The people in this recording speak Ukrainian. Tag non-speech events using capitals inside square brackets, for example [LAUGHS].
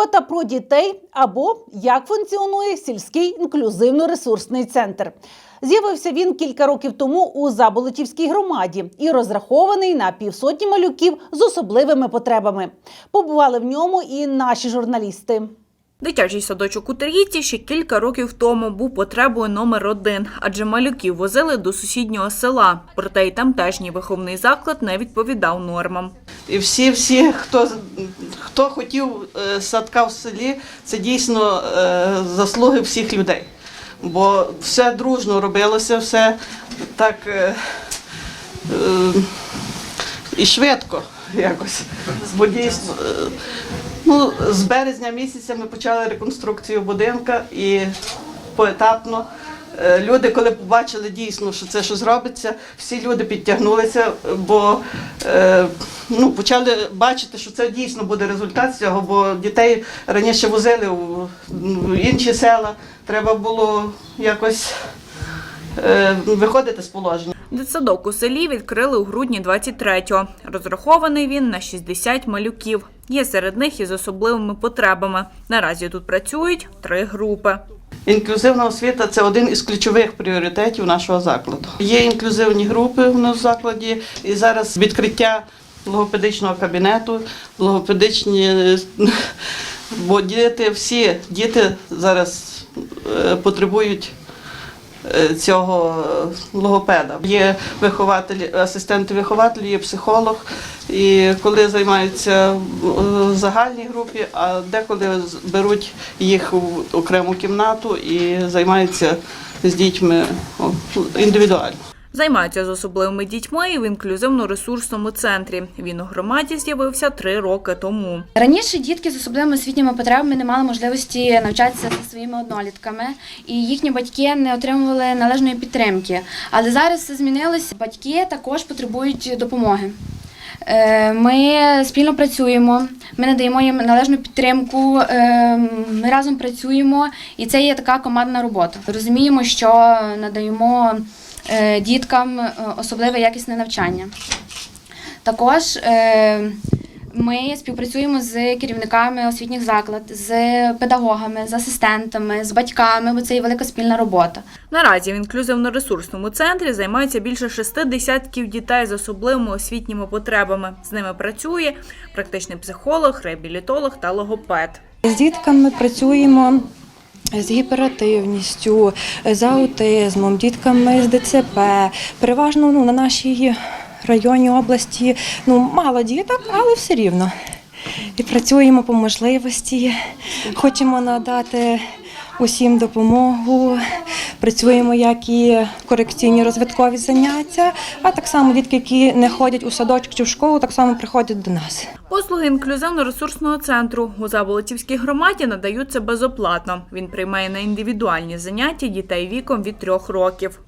турбота про дітей або як функціонує сільський інклюзивно-ресурсний центр. З'явився він кілька років тому у Заболотівській громаді і розрахований на півсотні малюків з особливими потребами. Побували в ньому і наші журналісти. Дитячий садочок у Тергійці ще кілька років тому був потребою номер один, адже малюків возили до сусіднього села. Проте й тамтешній виховний заклад не відповідав нормам. І всі, всі, хто, хто хотів е, садка в селі, це дійсно е, заслуги всіх людей. Бо все дружно робилося, все так е, і швидко якось. Бо дійсно, ну, з березня місяця ми почали реконструкцію будинка і поетапно. Е, Люди, коли побачили дійсно, що це щось робиться, всі люди підтягнулися, бо е, ну, почали бачити, що це дійсно буде результат цього, бо дітей раніше возили в, в інші села. Треба було якось е, виходити з положення. Дитсадок у селі відкрили у грудні 23-го. Розрахований він на 60 малюків. Є серед них із особливими потребами. Наразі тут працюють три групи. Інклюзивна освіта це один із ключових пріоритетів нашого закладу. Є інклюзивні групи у нас в закладі, і зараз відкриття логопедичного кабінету, логопедичні, [LAUGHS] бо діти, всі діти зараз е, потребують. Е, Цього логопеда є вихователь, асистенти вихователь, є психолог. І коли займаються в загальній групі, а деколи беруть їх в окрему кімнату і займаються з дітьми індивідуально. Займаються з особливими дітьми і в інклюзивно-ресурсному центрі. Він у громаді з'явився три роки тому. Раніше дітки з особливими освітніми потребами не мали можливості навчатися зі своїми однолітками, і їхні батьки не отримували належної підтримки. Але зараз все змінилось. Батьки також потребують допомоги. Е, Ми спільно працюємо, ми надаємо їм належну підтримку, е, ми разом працюємо, і це є така командна робота. Розуміємо, що надаємо діткам е, особливе якісне навчання. Також е, ми співпрацюємо з керівниками освітніх закладів, з педагогами, з асистентами, з батьками, бо це є велика спільна робота. Наразі в інклюзивно-ресурсному центрі займаються більше шести десятків дітей з особливими освітніми потребами. З ними працює практичний психолог, реабілітолог та логопед. З дітками працюємо з гіперактивністю, з аутизмом, дітками з ДЦП. Переважно ну, на нашій районі області ну, мало діток, але все рівно. І працюємо по можливості, хочемо надати усім допомогу. Працюємо як і корекційні розвиткові заняття, а так само дітки, які не ходять у садочок чи в школу, так само приходять до нас. Послуги інклюзивно-ресурсного центру у Заболотівській громаді надаються безоплатно. Він приймає на індивідуальні заняття дітей віком від трьох років.